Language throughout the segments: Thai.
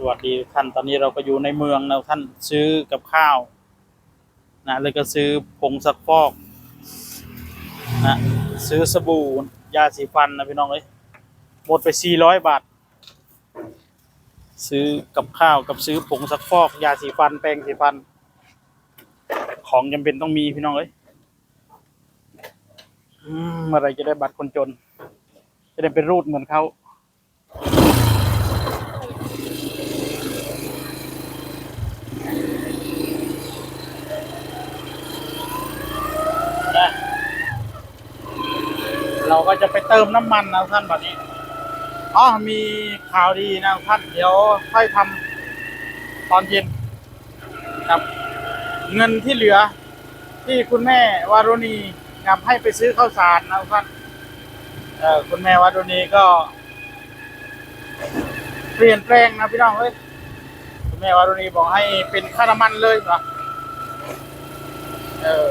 สวัสดีท่านตอนนี้เราก็อยู่ในเมืองนะท่านซื้อกับข้าวนะแล้วก็ซื้อผงซักฟอกนะซื้อสบู่ยาสีฟันนะพี่น้องเอ้ยหมดไปสี่ร้อยบาท ซื้อกับข้าวกับซื้อผงซักฟอก ยาสีฟันแปรงสีฟัน ของจำเป็นต้องมีพี่น้องเอ้ยอืมเมื่อไรจะได้บัตรคนจน จะได้เป็นรูดเหมือนเขา นะเรา ก็จะไปเติมน้ำมันนะท่านแบบนี้อ๋อมีข่าวดีนะท่านเดี๋ยวค่อยทำตอนเย็นครับ เงินที่เหลือ ที่คุณแม่วารุณีนำให้ไปซื้อข้าวสารนะท่านเออคุณแม่วารุณีก็ เปลี่ยนแปลงนะพี่น้องเอ้ยคุณแม่วารุณีบอกให้เป็นค่าน้ำมันเลยเหรอเออ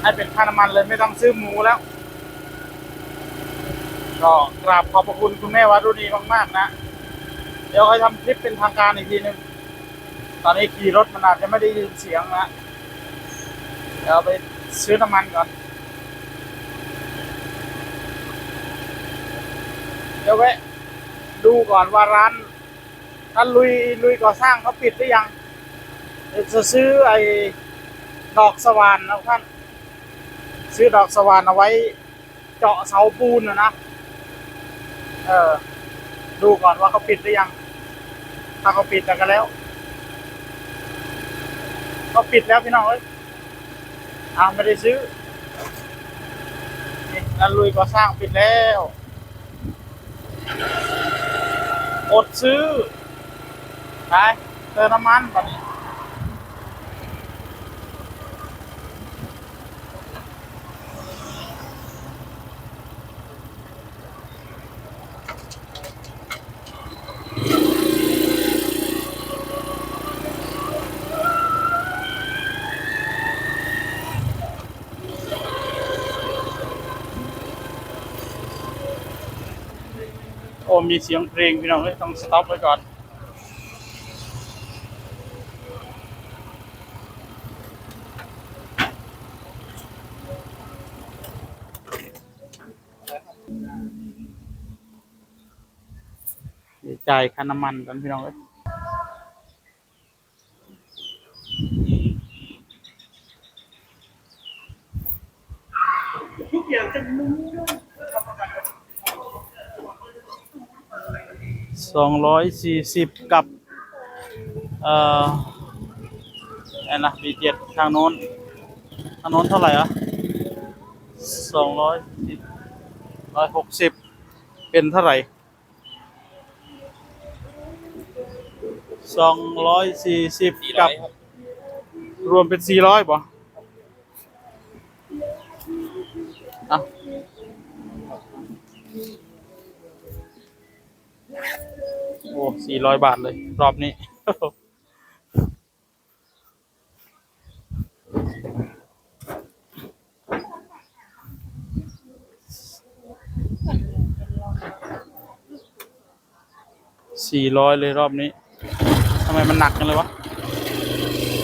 ให้เป็นค่าน้ำมันเลยไม่ต้องซื้อหมูแล้ว ก็กราบขอบพระคุณคุณแม่วารุณีมากๆนะ เดี๋ยวค่อยทำคลิปเป็นทางการอีกทีหนึง ตอนนี้ขี่รถมันอาจจะไม่ได้ยินเสียงนะ เดี๋ยวไปซื้อน้ำมันก่อน เดี๋ยวแวะดูก่อนว่าร้านร้านลุยลุยก่อสร้างเขาปิดหรือยังเดี๋ยวจะซื้อไอ้ดอกสว่านนะท่าน ซื้อดอกสว่านเอาไว้ เจาะเสาปูนนะนะ เออ ดูก่อนว่าเขาปิดหรือยัง ถ้าเขาปิดแล้วก็แล้วเขาปิดแล้วพี่น้องเอ้ยอาไม่ได้ซื้อ นี่นันลุยก่อสร้างปิดแล้วอดซื้อ ไปเติมน้ำมันตอนนี้ มีเสียงเพลงพี่น้องเลยต้องสต็อปไว้ก่อนจ่ายค่าน้ำมันกันพี่น้องเลย สองร้อยสี่สิบกับ เอ่อไอ้นะบีเจ็ดทางโน้น ทางโน้นเท่าไหร่อะสองร้อยร้อยหกสิบเป็นเท่าไหร่สองร้อยสี่สิบกับ รวมเป็นสี่ร้อยป่ะอะ โอ้สี่ร้อยบาทเลย รอบนี้ สี่ร้อยเลยรอบนี้ทำไมมันหนักกันเลยวะ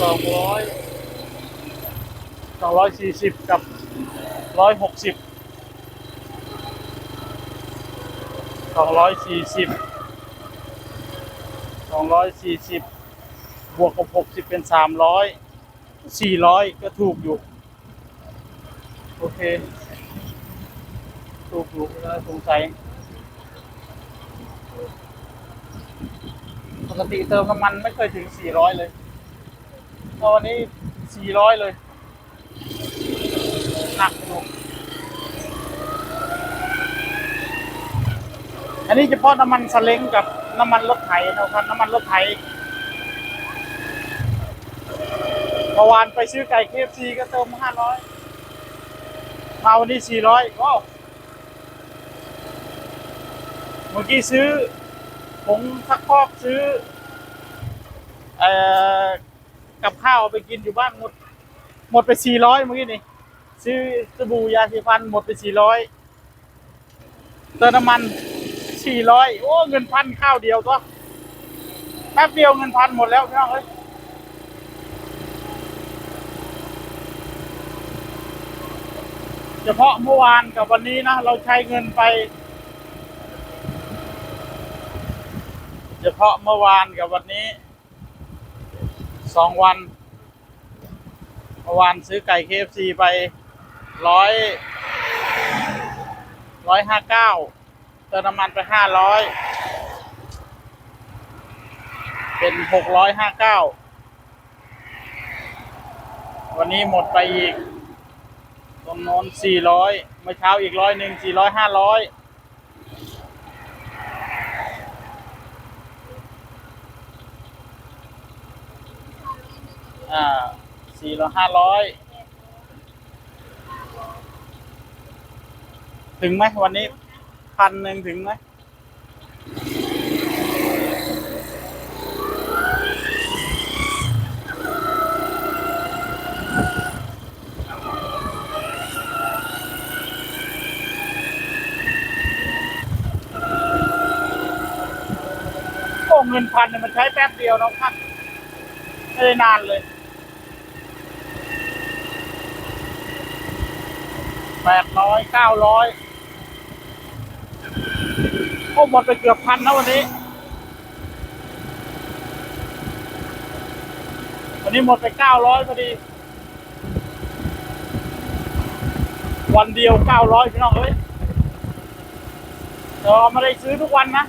สองร้อยสองร้อยสี่สิบกับร้อยหกสิบสองร้อยสี่สิบ สองร้อยสี่สิบบวกกับหกสิบเป็นสามร้อยสี่ร้อยก็ถูกอยู่ โอเค ถูกอยู่แล้วสงสัย ปกติเติมน้ำมันไม่เคยถึง 400 เลยตอนนี้ 400 เลย หนักอยู่อันนี้เฉพาะน้ำมันสเล้งกับ น้ำมันรถไถนะครับ น้ำมันรถไถเมื่อวานไปซื้อไก่เคฟซีก็เติม500มาวันนี้400ว้าวเมื่อกี้ซื้อผมซักฟอกซื้อเอ่อกับข้าวเอาไปกินอยู่บ้านหมด หมดไปสี่ร้อยเมื่อกี้นี่ซื้อสบู่ยาสีฟันหมดไปสี่ร้อยเติมน้ำมัน สี่ร้อยโอ้ เงินพันข้าวเดียวตัวแป๊บเดียวเงินพันหมดแล้วพี่น้องเอ้ยเฉพาะเมื่อวานกับวันนี้นะ เราใช้เงินไป เฉพาะเมื่อวานกับวันนี้สองวันเมื่อวานซื้อไก่เคฟซีไปร้อยร้อยห้าเก้า เติมน้ำมันไปห้าร้อยเป็นหกร้อยห้าเก้าวันนี้หมดไปอีกตรงโน้นสี่ร้อยเมื่อเช้าอีกร้อยหนึ่งสี่ร้อยห้าร้อยอ่าสี่ร้อยห้าร้อยถึงไหมวันนี้ พันหนึ่งถึงไหมโอ้เงินพันเนี่ยมันใช้แป๊บเดียวเนาะท่านไม่ได้นานเลยแปดร้อยเก้าร้อย โอ้หมดไปเกือบพันนะวันนี้ วันนี้หมดไปเก้าร้อยพอดี วันเดียวเก้าร้อยพี่น้องเอ้ยเราไม่ได้ซื้อทุกวันนะ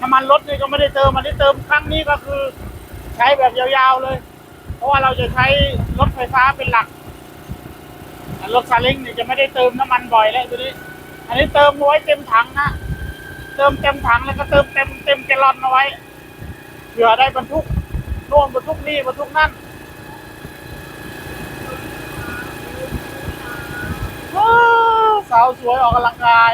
น้ำมันรถนี่ก็ไม่ได้เติมอันนี้เติมครั้งนี้ก็คือ ใช้แบบยาวๆเลย เพราะว่าเราจะใช้รถไฟฟ้าเป็นหลักรถซาเล้งนี่จะไม่ได้เติมน้ำมันบ่อยแล้วตัวนี้ อันนี้เติมไว้เต็มถังนะ เติมเต็มถังแล้วก็เติมเต็มเต็มแกลลอนเอาไว้เผื่อได้บรรทุกโน่นบรรทุกนี่บรรทุกนั่นสาวสวยออกกำลังกาย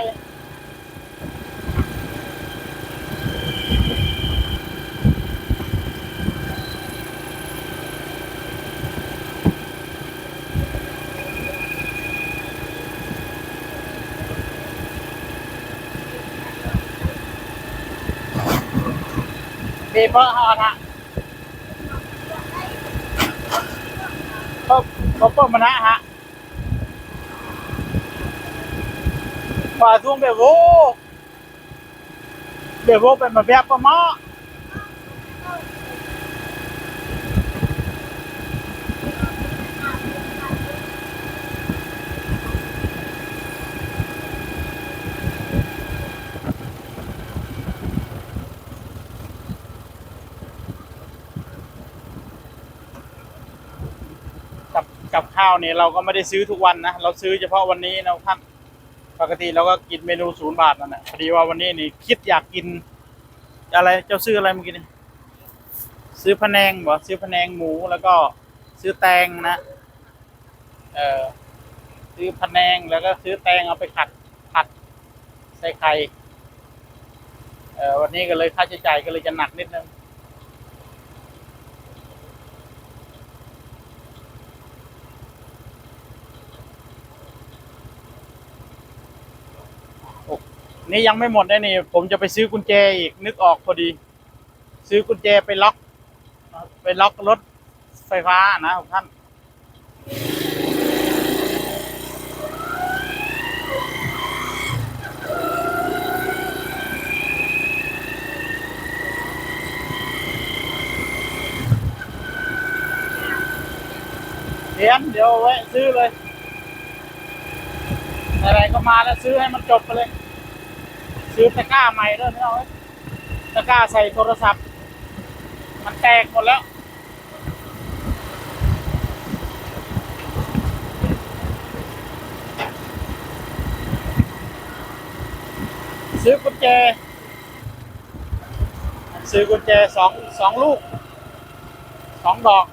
มีเพราะฮอนะเพราะเพราะปิดมนะฮะป่าทุ่งเบโวเบโวเป็นมาแบบประมากั ข้าวเนี่ยเราก็ไม่ได้ซื้อทุกวันนะเราซื้อเฉพาะวันนี้นะท่านปกติเราก็กินเมนูศูนย์บาทนั่นแหละพอดีว่าวันนี้นี่คิดอยากกิน อะไรเจ้าซื้ออะไรเมื่อกี้นี่ซื้อพะแนงบ่ซื้อพะแนงหมูแล้วก็ซื้อแตงนะเออซื้อพะแนงแล้วก็ซื้อแตงเอาไปขัดผัดใส่ไข่เออวันนี้ก็เลยค่าใช้จ่ายก็เลยจะหนักนิดนึง นี่ยังไม่หมดนะนี่ ผมจะไปซื้อกุญแจอีกนึกออกพอดี ซื้อกุญแจไปล็อก ไปล็อกรถไฟฟ้านะท่านเดี๋ยวเดี๋ยวแวะซื้อเลย อะไรก็มาแล้วซื้อให้มันจบไปเลย ซื้อตะกร้าใหม่ด้วยไม่เอาตะกร้าใส่โทรศัพท์ มันแตกหมดแล้วซื้อกุญแจ ซื้อกุญแจสองสองลูกสองดอก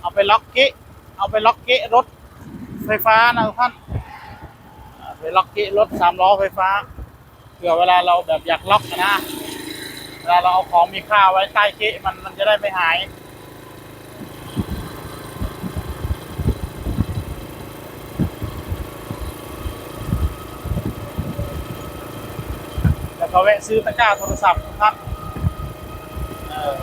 เอาไปล็อกเกะเอาไปล็อกเกะรถไฟฟ้านะทุกท่านอ่าไปล็อกเกะรถสามล้อไฟฟ้า เผื่อเวลาเราแบบอยากล็อกนะ เวลาเราเอาของมีค่าไว้ใต้เกะมันมันจะได้ไม่หายแล้วก็แวะซื้อตะกร้าโทรศัพท์ครับอ่อ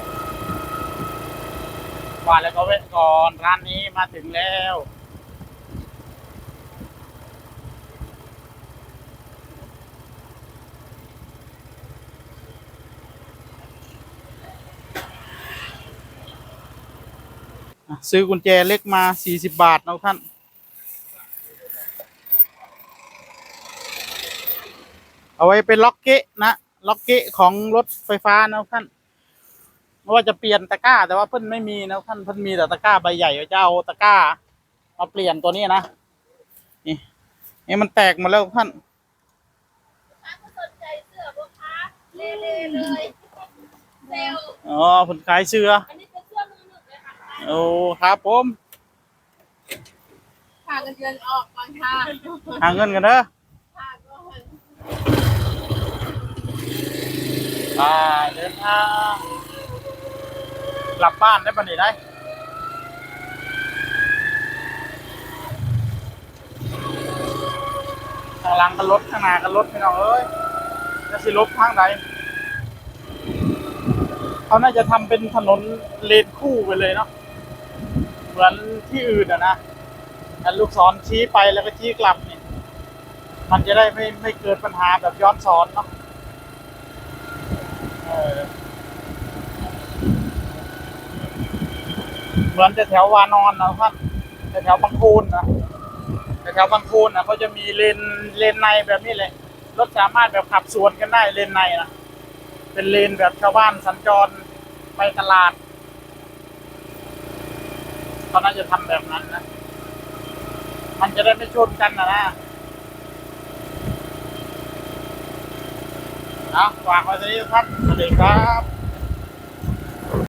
ว่าแล้วก็เว้นก่อนร้านนี้มาถึงแล้ว ซื้อกุญแจเล็กมา40บาทนะท่าน เอาไว้เป็นล็อกเกะนะ ล็อกเกะของรถไฟฟ้านะท่านไม่ว่าจะเปลี่ยนตะกร้า แต่ว่าเพิ่นไม่มีนะท่านเพิ่นมีแต่ตะกร้าใบใหญ่จะเอาตะกร้า มาเปลี่ยนตัวนี้นะ นี่นี่มันแตกหมดแล้วท่านถ้าเขาสนใจเสื้อลูกค้าเล่ๆเลยเซลลอ๋อผลขายเสื้อ โอ้ครับผมค่าเงินเดือนออกบางค่าหาเงินกันเด้อค่าก็เงินอ่าเดินทางกลับบ้านได้ปะนี่ได้ข้างหลังกันรถข้างหน้ากันรถพี่น้องเอ้ยจะสิลบทางใดเขาน่าจะทำเป็นถนนเลนคู่ไปเลยเนาะ เหมือนที่อื่นอะนะแต่ลูกศรชี้ไปแล้วก็ชี้กลับเนี่ยมันจะได้ไม่ไม่เกิดปัญหาแบบย้อนสอนเนาะเออเหมือนจะแถววานอนนะท่านแต่แถวบางคูนนะแต่แถวบางคูนนะเขาจะมีเลนเลนในแบบนี้เลยรถสามารถแบบขับสวนกันได้เลนในนะเป็นเลนแบบชาวบ้านสัญจรไปตลาด เขาน่าจะทำแบบนั้นนะ มันจะได้ไม่ชนกันนะนะเอาฝากไว้ที่นี่ครับสวัสดีครับ